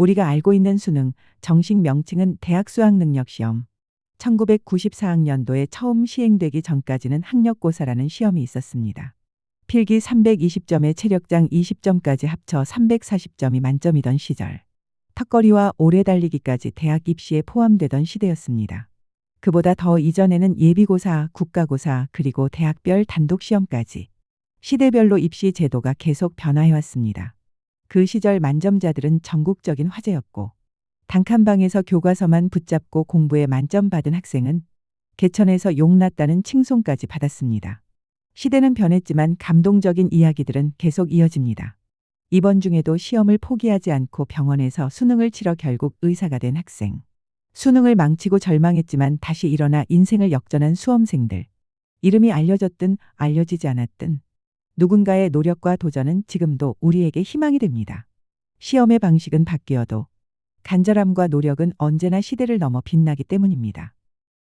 우리가 알고 있는 수능, 정식 명칭은 대학 수학 능력 시험. 1994학년도에 처음 시행되기 전까지는 학력고사라는 시험이 있었습니다. 필기 320점에 체력장 20점까지 합쳐 340점이 만점이던 시절. 턱걸이와 오래 달리기까지 대학 입시에 포함되던 시대였습니다. 그보다 더 이전에는 예비고사, 국가고사, 그리고 대학별 단독시험까지 시대별로 입시 제도가 계속 변화해왔습니다. 그 시절 만점자들은 전국적인 화제였고, 단칸방에서 교과서만 붙잡고 공부에 만점 받은 학생은 개천에서 용났다는 칭송까지 받았습니다. 시대는 변했지만 감동적인 이야기들은 계속 이어집니다. 이번 중에도 시험을 포기하지 않고 병원에서 수능을 치러 결국 의사가 된 학생. 수능을 망치고 절망했지만 다시 일어나 인생을 역전한 수험생들. 이름이 알려졌든 알려지지 않았든 누군가의 노력과 도전은 지금도 우리에게 희망이 됩니다. 시험의 방식은 바뀌어도 간절함과 노력은 언제나 시대를 넘어 빛나기 때문입니다.